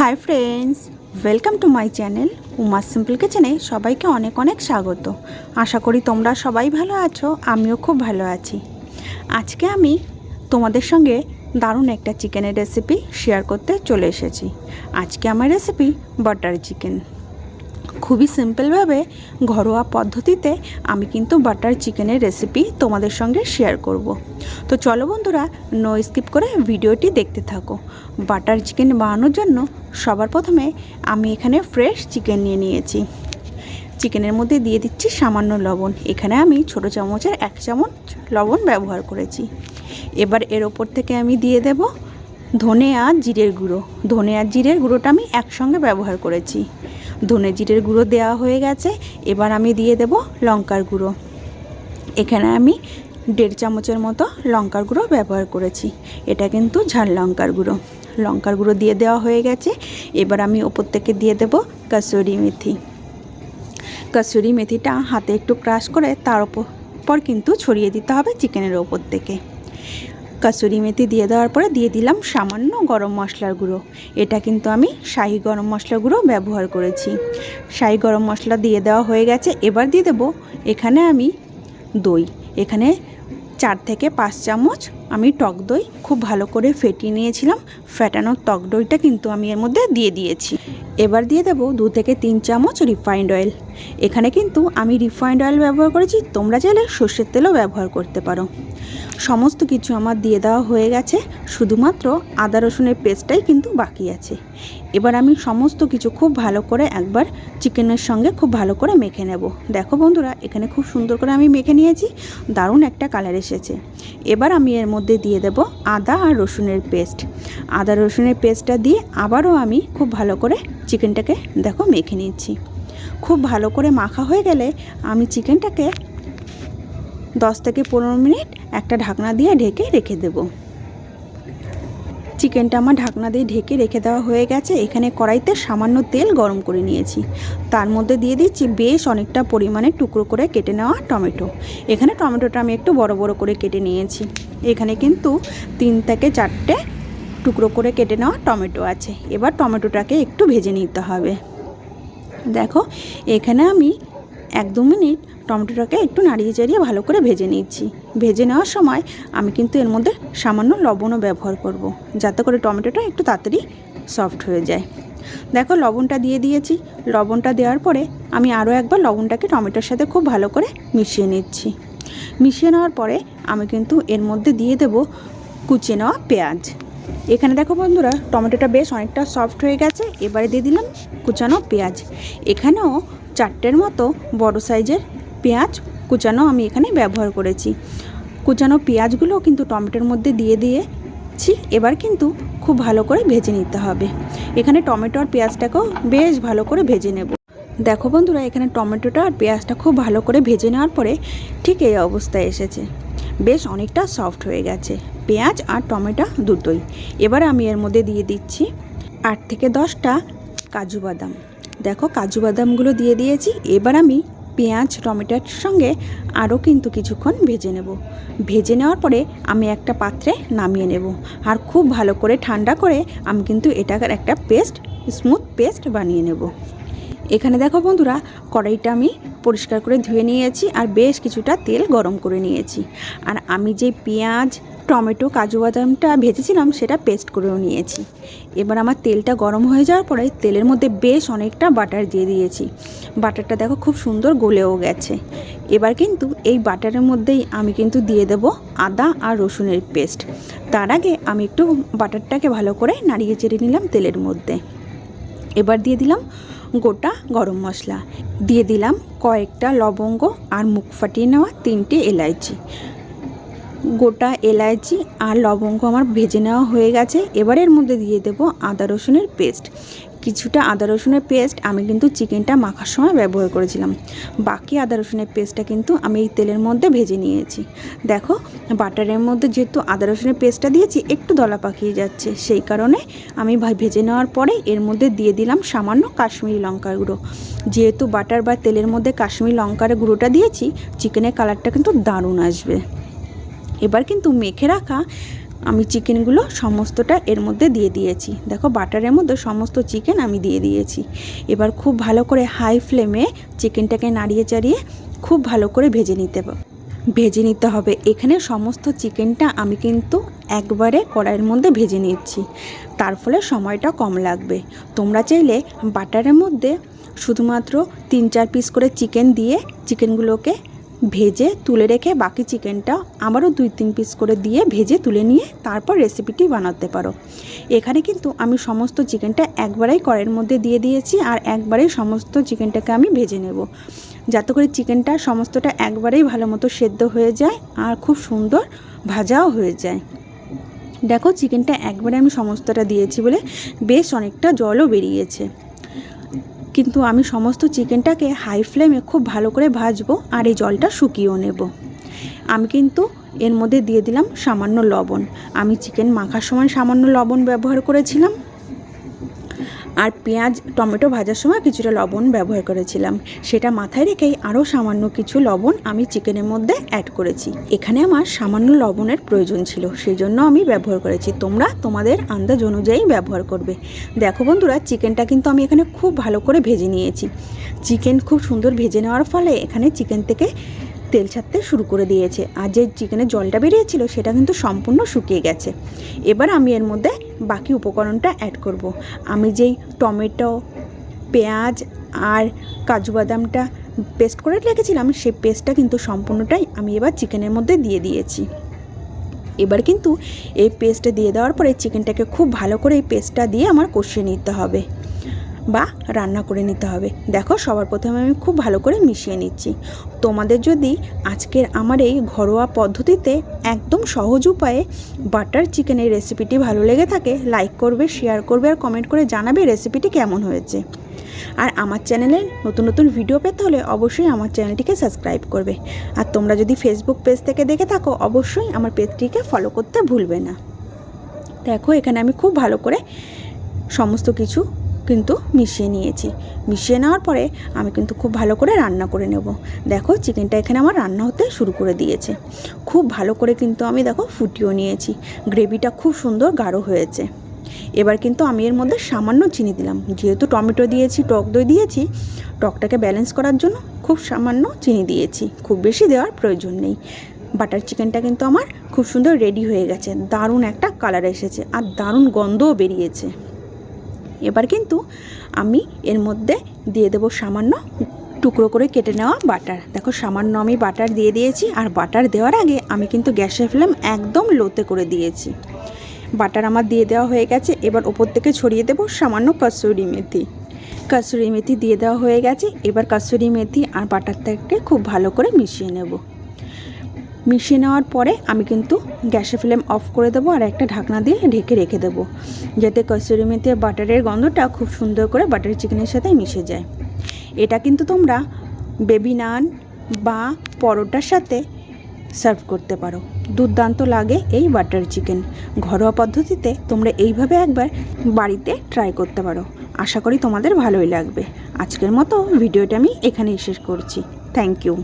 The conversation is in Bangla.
Hi friends welcome to my channel Uma simple কিচেনে সবাইকে অনেক অনেক স্বাগত। আশা করি তোমরা সবাই ভালো আছো, আমিও খুব ভালো আছি। আজকে আমি তোমাদের সঙ্গে দারুণ একটা চিকেনের রেসিপি শেয়ার করতে চলে এসেছি। আজকে আমার রেসিপি বাটার চিকেন খুবই সিম্পলভাবে ঘরোয়া পদ্ধতিতে আমি কিন্তু বাটার চিকেনের রেসিপি তোমাদের সঙ্গে শেয়ার করব। তো চলো বন্ধুরা নো স্কিপ করে ভিডিওটি দেখতে থাকো। বাটার চিকেন বানানোর জন্য সবার প্রথমে আমি এখানে ফ্রেশ চিকেন নিয়ে নিয়েছি। চিকেনের মধ্যে দিয়ে দিচ্ছি সামান্য লবণ। এখানে আমি ছোট চামচের এক চামচ লবণ ব্যবহার করেছি। এবার এর ওপর থেকে আমি দিয়ে দেব ধনে আর জিরের গুঁড়ো। ধনে আর জিরের গুঁড়োটা আমি একসঙ্গে ব্যবহার করেছি। ধনে জিরের গুঁড়ো দেওয়া হয়ে গেছে। এবার আমি দিয়ে দেব লঙ্কার গুঁড়ো। এখানে আমি দেড় চামচের মতো লঙ্কার গুঁড়ো ব্যবহার করেছি। এটা কিন্তু ঝাল লঙ্কার গুঁড়ো। লঙ্কার গুঁড়ো দিয়ে দেওয়া হয়ে গেছে। এবার আমি ওপর থেকে দিয়ে দেব কাসুরি মেথি। কাসুরি মেথিটা হাতে একটু ক্রাশ করে তার ওপর পর কিন্তু ছড়িয়ে দিতে হবে চিকেনের ওপর থেকে। কাসুরি মেথি দিয়ে দেওয়ার পরে দিয়ে দিলাম সামান্য গরম মশলার গুঁড়ো। এটা কিন্তু আমি শাহি গরম মশলা গুঁড়ো ব্যবহার করেছি। শাহি গরম মশলা দিয়ে দেওয়া হয়ে গেছে। এবার দিয়ে দেবো এখানে আমি দই। এখানে চার থেকে পাঁচ চামচ আমি টক দই খুব ভালো করে ফেটিয়ে নিয়েছিলাম। ফ্যাটানো টক দইটা কিন্তু আমি এর মধ্যে দিয়ে দিয়েছি। এবার দিয়ে দেবো দু থেকে তিন চামচ রিফাইন্ড অয়েল এখানে কিন্তু আমি রিফাইন্ড অয়েল ব্যবহার করেছি, তোমরা চাইলে সর্ষের তেলও ব্যবহার করতে পারো। সমস্ত কিছু আমার দিয়ে দেওয়া হয়ে গেছে, শুধুমাত্র আদা রসুনের পেস্টটাই কিন্তু বাকি আছে। এবার আমি সমস্ত কিছু খুব ভালো করে একবার চিকেনের সঙ্গে খুব ভালো করে মেখে নেব। দেখো বন্ধুরা, এখানে খুব সুন্দর করে আমি মেখে নিয়েছি, দারুণ একটা কালার এসেছে। এবার আমি এর মধ্যে দিয়ে দেব আদা আর রসুনের পেস্ট। আদা, রসুনের পেস্টটা দিয়ে আবারও আমি খুব ভালো করে চিকেনটাকে দেখো মেখে নিচ্ছি। খুব ভালো করে মাখা হয়ে গেলে আমি চিকেনটাকে দশ থেকে পনেরো মিনিট একটা ঢাকনা দিয়ে ঢেকে রেখে দেব। চিকেনটা আমার ঢাকনা দিয়ে ঢেকে রেখে দেওয়া হয়ে গেছে। এখানে কড়াইতে সামান্য তেল গরম করে নিয়েছি। তার মধ্যে দিয়ে দিচ্ছি বেশ অনেকটা পরিমাণে টুকরো করে কেটে নেওয়া টমেটো। এখানে টমেটোটা আমি একটু বড় বড় করে কেটে নিয়েছি। এখানে কিন্তু তিন থেকে চারটে টুকরো করে কেটে নেওয়া টমেটো আছে। এবার টমেটোটাকে একটু ভেজে নিতে হবে। দেখো, এখানে আমি এক দু মিনিট টমেটোটাকে একটু নাড়িয়ে চাড়িয়ে ভালো করে ভেজে নিচ্ছি। ভেজে নেওয়ার সময় আমি কিন্তু এর মধ্যে সামান্য লবণও ব্যবহার করব। যাতে করে টমেটোটা একটু তাড়াতাড়ি সফট হয়ে যায়। দেখো লবণটা দিয়ে দিয়েছি। লবণটা দেওয়ার পরে আমি আরও একবার লবণটাকে টমেটোর সাথে খুব ভালো করে মিশিয়ে নিচ্ছি। মিশিয়ে নেওয়ার পরে আমি কিন্তু এর মধ্যে দিয়ে দেব কুচিয়ে নেওয়া পেঁয়াজ। এখানে দেখো বন্ধুরা, টমেটোটা বেশ অনেকটা সফট হয়ে গেছে। এবারে দিয়ে দিলাম কুচানো পেঁয়াজ। এখানেও চারটের মতো বড় সাইজের পেঁয়াজ কুচানো আমি এখানে ব্যবহার করেছি। কুচানো পেঁয়াজগুলো কিন্তু টমেটোর মধ্যে দিয়ে দিয়েছি। এবার কিন্তু খুব ভালো করে ভেজে নিতে হবে। এখানে টমেটো আর পেঁয়াজটাকেও বেশ ভালো করে ভেজে নেব। দেখো বন্ধুরা, এখানে টমেটোটা আর পেঁয়াজটা খুব ভালো করে ভেজে নেওয়ার পরে ঠিক এই অবস্থায় এসেছে। বেশ অনেকটা সফট হয়ে গেছে। পেঁয়াজ আর টমেটো দুটোই। এবার আমি এর মধ্যে দিয়ে দিচ্ছি আট থেকে দশটা কাজু বাদাম। দেখো, কাজু বাদামগুলো দিয়ে দিয়েছি। এবার আমি পেঁয়াজ, টমেটোর সঙ্গে আরও কিন্তু কিছুক্ষণ ভেজে নেব। ভেজে নেওয়ার পরে আমি একটা পাত্রে নামিয়ে নেব। আর খুব ভালো করে ঠান্ডা করে আমি কিন্তু এটার একটা পেস্ট, স্মুথ পেস্ট বানিয়ে নেব। এখানে দেখো বন্ধুরা, কড়াইটা আমি পরিষ্কার করে ধুয়ে নিয়েছি আর বেশ কিছুটা তেল গরম করে নিয়েছি। আর আমি যে পেঁয়াজ টমেটো, কাজু বাদামটা ভেজেছিলাম, সেটা পেস্ট করেও নিয়েছি। এবার আমার তেলটা গরম হয়ে যাওয়ার পরে তেলের মধ্যে বেশ অনেকটা বাটার দিয়ে দিয়েছি। বাটারটা দেখো খুব সুন্দর গলেও গেছে। এবার কিন্তু এই বাটারের মধ্যেই আমি কিন্তু দিয়ে দেব আদা আর রসুনের পেস্ট তার আগে আমি একটু বাটারটাকে ভালো করে নাড়িয়ে চেড়ে নিলাম তেলের মধ্যে। এবার দিয়ে দিলাম গোটা গরম মশলা। দিয়ে দিলাম কয়েকটা লবঙ্গ আর মুখ ফাটিয়ে নেওয়া তিনটে এলাইচি। গোটা এলাইচি আর লবঙ্গ আমার ভেজে নেওয়া হয়ে গেছে। এবার এর মধ্যে দিয়ে দেব আদা রসুনের পেস্ট। কিছুটা আদা রসুনের পেস্ট আমি কিন্তু চিকেনটা মাখার সময় ব্যবহার করেছিলাম। বাকি আদা রসুনের পেস্টটা কিন্তু আমি এই তেলের মধ্যে ভেজে নিয়েছি। দেখো, বাটারের মধ্যে যেহেতু আদা রসুনের পেস্টটা দিয়েছি, একটু দলা পাকিয়ে যাচ্ছে। সেই কারণে আমি ভেজে নেওয়ার পরে এর মধ্যে দিয়ে দিলাম সামান্য কাশ্মীরি লঙ্কার গুঁড়ো। যেহেতু বাটার বা তেলের মধ্যে কাশ্মীরি লঙ্কার গুঁড়োটা দিয়েছি, চিকেনের কালারটা কিন্তু দারুণ আসবে। এবার কিন্তু মেখে রাখা আমি চিকেনগুলো সমস্তটা এর মধ্যে দিয়ে দিয়েছি। দেখো, বাটারের মধ্যে সমস্ত চিকেন আমি দিয়ে দিয়েছি। এবার খুব ভালো করে হাই ফ্লেমে চিকেনটাকে নাড়িয়ে চাড়িয়ে খুব ভালো করে ভেজে নিতে ভেজে নিতে হবে। এখানে সমস্ত চিকেনটা আমি কিন্তু একবারে কড়াইয়ের মধ্যে ভেজে নিচ্ছি। তার ফলে সময়টা কম লাগবে। তোমরা চাইলে বাটারের মধ্যে শুধুমাত্র তিন চার পিস করে চিকেন দিয়ে চিকেনগুলোকে ভেজে তুলে রেখে বাকি চিকেনটা আবারও দুই তিন পিস করে দিয়ে ভেজে তুলে নিয়ে তারপর রেসিপিটি বানাতে পারো। এখানে কিন্তু আমি সমস্ত চিকেনটা একবারেই কড়াইয়ের মধ্যে দিয়ে দিয়েছি আর একবারেই সমস্ত চিকেনটাকে আমি ভেজে নেব। যাতে করে চিকেনটা সমস্তটা একবারেই ভালো মতো সেদ্ধ হয়ে যায় আর খুব সুন্দর ভাজাও হয়ে যায়। দেখো, চিকেনটা একবারে আমি সমস্তটা দিয়েছি বলে বেশ অনেকটা জলও বেরিয়েছে। কিন্তু আমি সমস্ত চিকেনটাকে হাই ফ্লেমে খুব ভালো করে ভাজবো আর এই জলটা শুকিয়েও নেব। আমি কিন্তু এর মধ্যে দিয়ে দিলাম সামান্য লবণ। আমি চিকেন মাখার সময় সামান্য লবণ ব্যবহার করেছিলাম। আর পেঁয়াজ, টমেটো ভাজার সময় কিছুটা লবণ ব্যবহার করেছিলাম। সেটা মাথায় রেখেই আরও সামান্য কিছু লবণ আমি চিকেনের মধ্যে অ্যাড করেছি। এখানে আমার সামান্য লবণের প্রয়োজন ছিল সেই জন্য আমি ব্যবহার করেছি। তোমরা তোমাদের আন্দাজ অনুযায়ী ব্যবহার করবে। দেখো বন্ধুরা, চিকেনটা কিন্তু আমি এখানে খুব ভালো করে ভেজে নিয়েছি। চিকেন খুব সুন্দর ভেজে নেওয়ার ফলে এখানে চিকেন থেকে তেল ছাড়তে শুরু করে দিয়েছে। আর যে চিকেনের জলটা বেরিয়েছিল, সেটা কিন্তু সম্পূর্ণ শুকিয়ে গেছে। এবার আমি এর মধ্যে বাকি উপকরণটা অ্যাড করব। আমি যেই টমেটো, পেঁয়াজ আর কাজু বাদামটা পেস্ট করে রেখেছিলাম, সেই পেস্টটা কিন্তু সম্পূর্ণটাই আমি এবার চিকেনের মধ্যে দিয়ে দিয়েছি। এবার কিন্তু এই পেস্টটা দিয়ে দেওয়ার পরে চিকেনটাকে খুব ভালো করে এই পেস্টটা দিয়ে আমার কষিয়ে নিতে হবে। বা রান্না করে নিতে হবে। দেখো, সবার প্রথমে আমি খুব ভালো করে মিশিয়ে নিচ্ছি। তোমাদের যদি আজকের আমার এই ঘরোয়া পদ্ধতিতে একদম সহজ উপায়ে বাটার চিকেনের রেসিপিটি ভালো লেগে থাকে লাইক করবে শেয়ার করবে আর কমেন্ট করে জানাবে রেসিপিটি কেমন হয়েছে। আর আমার চ্যানেলে নতুন নতুন ভিডিও পেতে হলে অবশ্যই আমার চ্যানেলটিকে সাবস্ক্রাইব করবে। আর তোমরা যদি ফেসবুক পেজ থেকে দেখে থাকো, অবশ্যই আমার পেজটিকে ফলো করতে ভুলবে না। দেখো, এখানে আমি খুব ভালো করে সমস্ত কিছু কিন্তু মিশিয়ে নিয়েছি। মিশিয়ে নেওয়ার পরে আমি কিন্তু খুব ভালো করে রান্না করে নেব। দেখো, চিকেনটা এখানে আমার রান্না হতে শুরু করে দিয়েছে। খুব ভালো করে কিন্তু আমি দেখো ফুটিয়েও নিয়েছি। গ্রেভিটা খুব সুন্দর গাঢ় হয়েছে। এবার কিন্তু আমি এর মধ্যে সামান্য চিনি দিলাম। যেহেতু টমেটো দিয়েছি, টক দই দিয়েছি, টকটাকে ব্যালেন্স করার জন্য খুব সামান্য চিনি দিয়েছি। খুব বেশি দেওয়ার প্রয়োজন নেই। বাটার চিকেনটা কিন্তু আমার খুব সুন্দর রেডি হয়ে গেছে। দারুণ একটা কালার এসেছে আর দারুণ গন্ধও বেরিয়েছে। এবার কিন্তু আমি এর মধ্যে দিয়ে দেবো সামান্য টুকরো করে কেটে নেওয়া বাটার। দেখো, সামান্য আমি বাটার দিয়ে দিয়েছি আর বাটার দেওয়ার আগে আমি কিন্তু গ্যাসের ফ্লেম একদম লোতে করে দিয়েছি। বাটার আমার দিয়ে দেওয়া হয়ে গেছে। এবার ওপর থেকে ছড়িয়ে দেবো সামান্য কসুরি মেথি। কসুরি মেথি দিয়ে দেওয়া হয়ে গেছে। এবার কসুরি মেথি আর বাটারটাকে খুব ভালো করে মিশিয়ে নেব। মিশিয়ে নেওয়ার পরে আমি কিন্তু গ্যাসের ফ্লেম অফ করে দেবো আর একটা ঢাকনা দিয়ে ঢেকে রেখে দেবো, যাতে কসুরি মেথি বাটারের গন্ধটা খুব সুন্দর করে বাটার চিকেনের সাথে মিশে যায়। এটা কিন্তু তোমরা বেবি নান বা পরোটার সাথে সার্ভ করতে পারো। দুর্দান্ত লাগে এই বাটার চিকেন। ঘরোয়া পদ্ধতিতে তোমরা এইভাবে একবার বাড়িতে ট্রাই করতে পারো। আশা করি তোমাদের ভালোই লাগবে। আজকের মতো ভিডিওটা আমি এখানেই শেষ করছি। Thank you.